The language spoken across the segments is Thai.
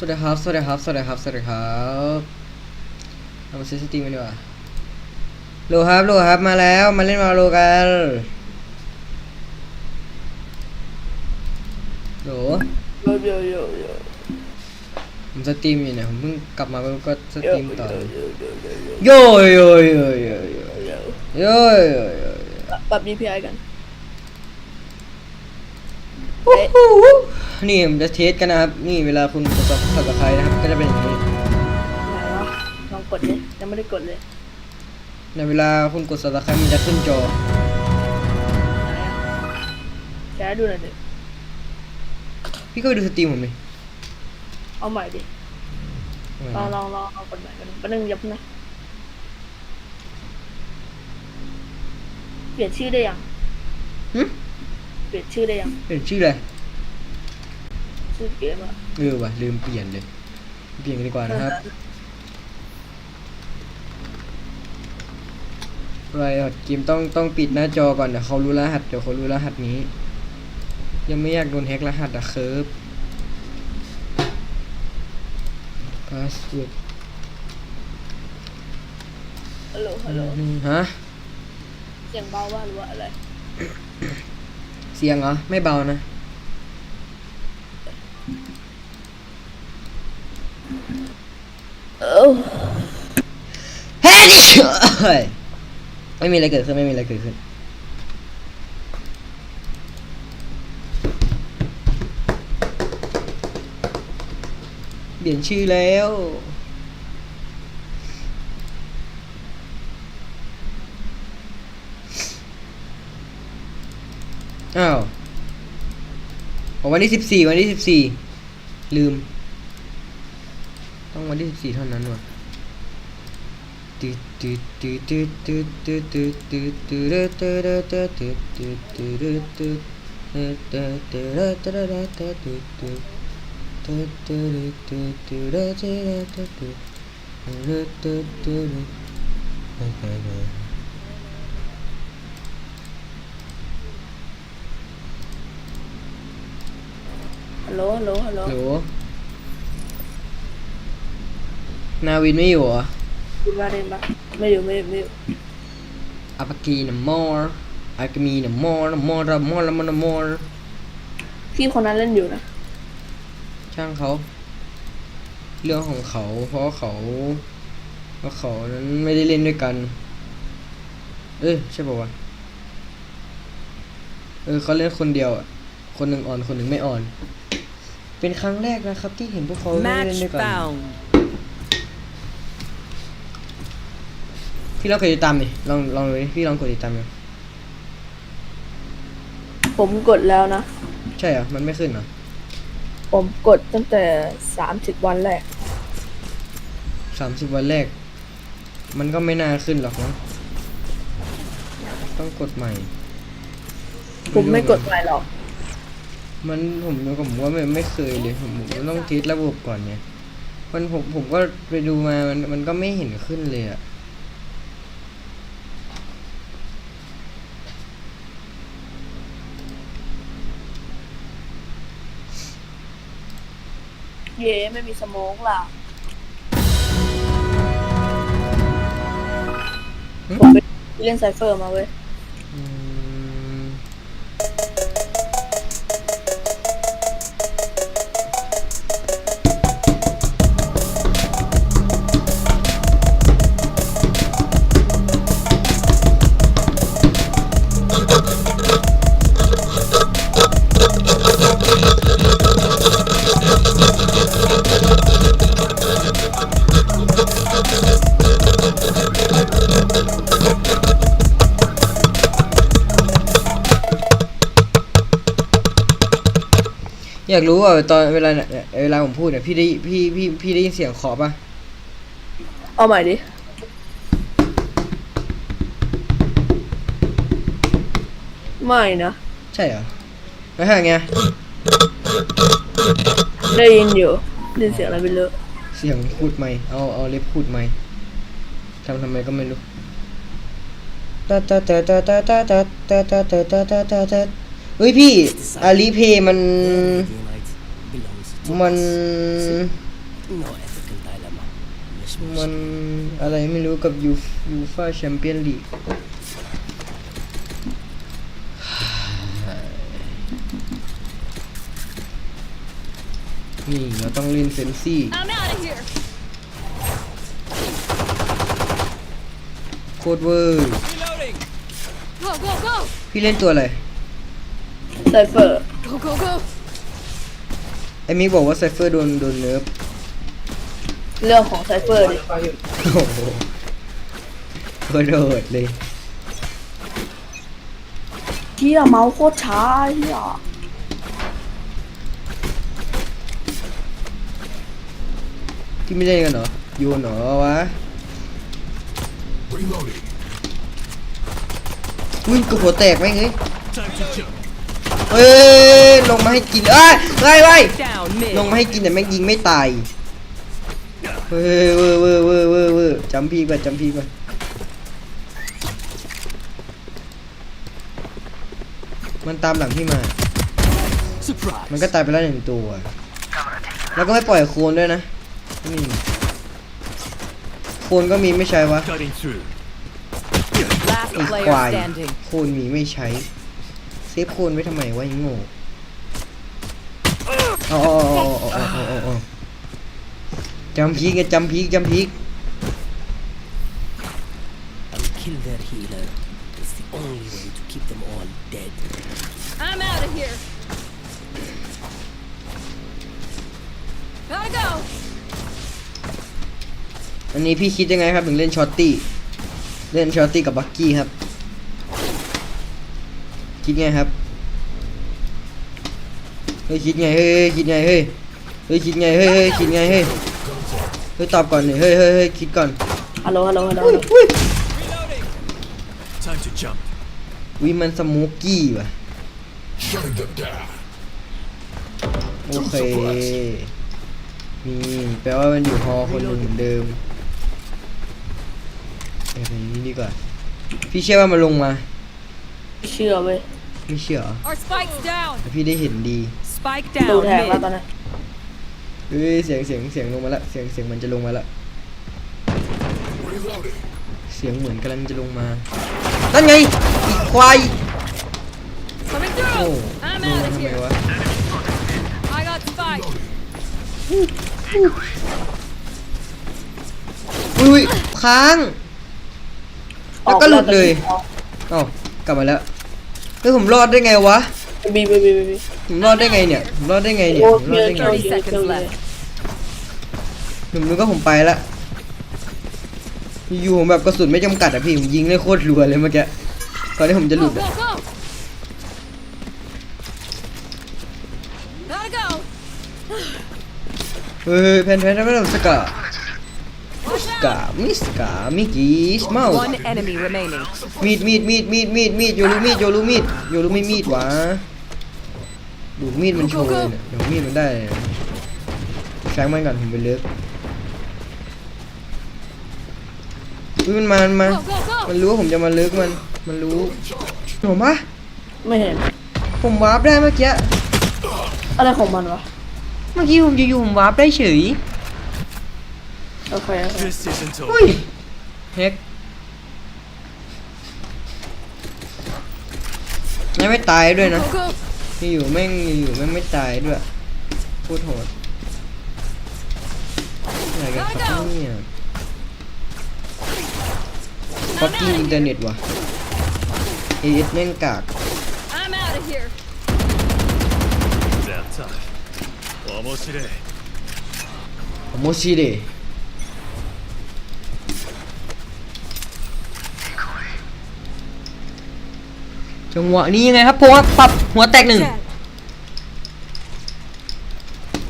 สวัสดีครับ สวัสดีครับ สวัสดีครับ สวัสดีครับเอามาซื้อสตรีมกันดีกว่าโลครับโลครับ มาแล้ว มาเล่นมาโลกันโหลโยโยโยโยผมสตรีมอยู่เนี่ย ผมเพิ่งกลับมาแล้วก็สตรีมต่อเลยโยโยโยโยโยโยโยโยโยโยโยโยปรับ DPI กัน นี่ผมจะเทสกันนะครับ นี่เวลาคุณกดสับสไครนะครับ ก็จะเป็นอย่างนี้ไหนวะลองกดดิยังไม่ได้กดเลยในเวลาคุณกดสับสไครมันจะขึ้นจอไหนอะแชร์ดูหน่อยดิพี่ก็ไปดูสตรีมผมดิเอาใหม่ดิลองลองลองเอากดใหม่กันแป๊บนึงยับนะเปลี่ยนชื่อได้ยังหึเปลี่ยนชื่อได้ยังเป็นชื่ออะไรชื่อเกมอะเออว่ะลืมเปลี่ยนเลย เปลี่ยนกันดีกว่านะครับไรอัดเกมต้องต้องปิดหน้าจอก่อนเดี๋ยวเขารู้รหัสเดี๋ยวเขารู้รหัสนี้ ยังไม่อยากโดนแฮกรหัสอะเคิร์ฟพาสเวิร์ดฮัลโหลฮัลโหลฮะเสียงเบาว่าหรือว่าอะไร เสียงเหรอ ไม่เบานะ ไม่มีอะไรเกิดขึ้นไม่มีอะไรเกิดขึ้น เปลี่ยนชื่อแล้วอ้าววันที่สิบสี่วันที่สิบสี่ลืม ต้องวันที่สิบสี่เท่านั้นว่ะ ฮัลโหลฮัลโหลฮัลโหลโหลนาวินไม่อยู่เหรอ คุณมาเรียนปะไม่อยู่ไม่อยู่ไม่อยู่อาปากีนะมอร์อากามีนะมอร์นะมอร์นะมอร์นะมอร์นะมอร์พี่คนนั้นเล่นอยู่นะ ช่างเขา เรื่องของเขา เพราะเขาเพราะเขานั้นไม่ได้เล่นด้วยกัน เอ้ยใช่ป่าวะเออเขาเล่นคนเดียวอะคนหนึ่งอ่อนคนหนึ่งไม่อ่อน เป็นครั้งแรกนะครับที่เห็นพวกเขาไม่ได้เล่น Match ด้วยกัน พี่ลองกดติดตามดิลองลองดูดิพี่ลองกดติดตามดูผมกดแล้วนะ ใช่เหรอมันไม่ขึ้นเหรอผมกดตั้งแต่สามสิบวันแรกสามสิบวันแรก มันก็ไม่น่าขึ้นหรอกนะต้องกดใหม่ผมไม่กดไปหรอก มันผมผมว่าไม่ไม่เคยเลยผมผมต้องเทสระบบก่อนเนี่ยมันผมผมก็ไปดูมามันมันก็ไม่เห็นขึ้นเลยอะ เย่ไม่มีสโมองล่ะผมไปเล่นไซเฟอร์มาเว้ย อยากรู้ว่าตอนเวลาเนี่ยเวลาผมพูดเนี่ยพี่ได้พี่พี่พี่ได้ยินเสียงขอปะเอาใหม่ดิ ไม่นะ ใช่เหรอแล้วถ้าไงได้ยินอยู่ได้ยินเสียงอะไรไปเลอะเสียงพูดไม่เอาเอาเล็บพูดไม่ทำทำไมก็ไม่รู้ตาตาตาตาตาตาตาตาตาตาตาตาตาตา เฮ้ยพี่อาลีเพย์มัน มัน No ethical dilemma. Miss มันอะไรไม่รู้กับยูยูฟาแชมเปี้ยนลีกนี่เราต้องเล่นเฟนซี่ I'm out of here. โคตรเวอร์ Go, go, go. พี่เล่นตัวอะไร ไซเฟอร์ Go, go, go. ไอ้มิกบอกว่าไซเฟอร์โดนโดนเนิร์ฟเรื่องของไซเฟอร์ดิโอ้โหโคตรโดดเลยเฮียเมาส์โคตรช้าเฮียที่ไม่เล่นกันเหรอโยนเหรอวะอุ้ยกูหัวแตกไหมงเอ้ย เอ้ยลงมาให้กินเอ้ยเฮ้ยเฮ้ลงมาให้กินแต่แม่งยิงไม่ตายเฮ้ยเวอร์เวอร์เวอร์เวอร์เวอร์จำพีกไปจำพีกไปมันตามหลังพี่มา มันก็ตายไปแล้วหนึ่งตัว แล้วก็ไม่ปล่อยโคลนด้วยนะนี่โคลนก็มีไม่ใช่วะอ้ player ควายโคลนมีไม่ใช้ ฟโคลนไว้ทำไมวะไอ้โง่เอ๋อาเอาเอาเอาเอาเอาเอาจำพีกไงจำพีกจำพีก I'll kill their healer. It's the only way to keep them all dead. I'm out of here. Gotta go. อันนี้พี่คิดยังไงครับถึงเล่นช็อตตี้ เล่นช็อตตี้กับบักกี้ครับ คิดไงครับเฮ้ยคิดไงเฮ้ยเฮ้ยคิดไงเฮ้ยเฮ้ยคิดไงเฮ้ยเฮ้ยคิดไงเฮ้ยเฮ้ยตอบก่อนหน่อยเฮ้ยเฮ้ยเฮ้ยคิดก่อนฮัลโหลฮัลโหลฮัลโหลอุ้ย Time to jump. วิมันสโมูกี้ว่ะ Shutting them down. โอเคนี่แปลว่ามันอยู่ฮอคนหนึ่งเหมือนเดิมเอ้ยแบบนี้ดีกว่าพี่เชื่อว่ามันลงมา เชื่อเว้ย ไม่เชื่อเหรอ Our spike's down. แต่พี่ได้เห็นดี Spike ดู down แทงแล้วตอน mid. นี้เฮ้ยเสียงเสียงเสียงลงมาละเสียงเสียงมันจะลงมาละ Reloading. เสียงเหมือนกำลังจะลงมานั่นไงอีกควาย Coming โอ้ through. ล I'm งมา out of ทำไม here. วะ I got spike. อุ้ยค้าง แล้วก็หลุดเลย เอ้ากลับมาแล้ว เฮ้ยผมรอดได้ไงวะบีบีบีบีบีผมรอดได้ไงเนี่ยผมรอดได้ไงเนี่ยโอ้ผมรเยอดอะได้ไงเกิน30เยอะเกิน seconds เลย left. ผมนึกว่าผมไปละอยู่ๆผมแบบกระสุนไม่จำกัดอะพี่ผมยิงได้โคตรรัวเลยเมื่อกี้ก่อนที่ผมจะห Go, ลุด go, อะ go. Gotta go. เฮ้ยแพนแพนแพนสกา Watch ส กา out. มิสกามิกีสเมาส์ One enemy remaining. มีดมีดมีดมีดมีดมีดโยรูมีดโยรูมีดโยรูไม่มีดหวะดูดมีดมันโชว์เลยเนี่ยเดี๋ยวมีดมันได้เลยแช้งมันก่อนผมไปเลิกอุ๊ยมันมามันมา Go, go, มัน go. รู้ว่าผมจะมาเลิกมัน มันรู้ผมปะไม่เห็น ผมวาร์ปได้เมื่อกี้ อะไรของมันวะ เมื่อกี้ผมอยู่ๆผมวาร์ปได้เฉย โอเคโอเค This isn't อุ้ย over. เฮกไม่ไม่ตายด้วยนะ Go, go. อยู่ๆแม่งอยู่ๆแม่งไม่ตายด้วยโคตรโหดอะไรกันครับเนี่ยฟักกิ้งอินเทอร์เน็ตว่ะเอสแม่งกาก I'm out of here. That time. Almost today. โมชิเด จังหวะนี้ยังไงครับผมว่าปรับหัวแตกหนึ่ง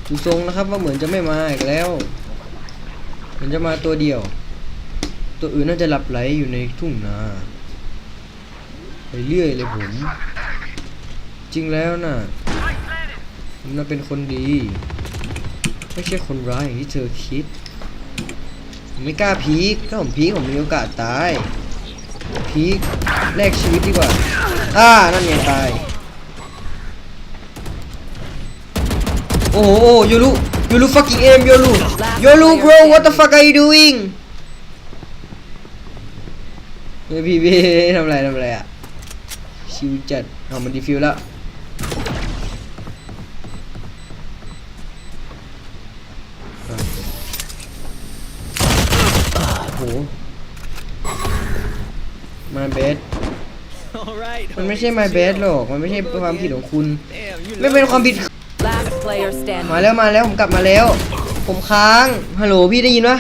ดูทรงนะครับว่าเหมือนจะไม่มาอีกแล้วเหมือนจะมาตัวเดียว ตัวอื่นน่าจะหลับไหลอยู่ในทุ่งนาไปเรื่อยเลยผม จริงแล้วน่ะผมน่าเป็นคนดี ไม่ใช่คนร้ายอย่างที่เธอคิดผมไม่กล้าพีคถ้าผมพีคผมมีโอกาสตาย พีคแลกชีวิตดีกว่า อ่า นั่นไงตาย โอ้โหโอ้โหยูรุยูรู fucking aim ยูรูยูรู bro what the fuck are you doing เฮ้ยพี่พี่ทำอะไรทำอะไรอะ ชิวจัดเอามันดีฟิวแล้วอะโอ้โห my bad All right. มันไม่ใช่ my bad หรอก มันไม่ใช่ความผิดของคุณ Damn, you ไม่เป็นความผิด Last player standing. มาแล้วมาแล้วผมกลับมาแล้ว ผมค้าง ฮัลโหลพี่ได้ยินปะ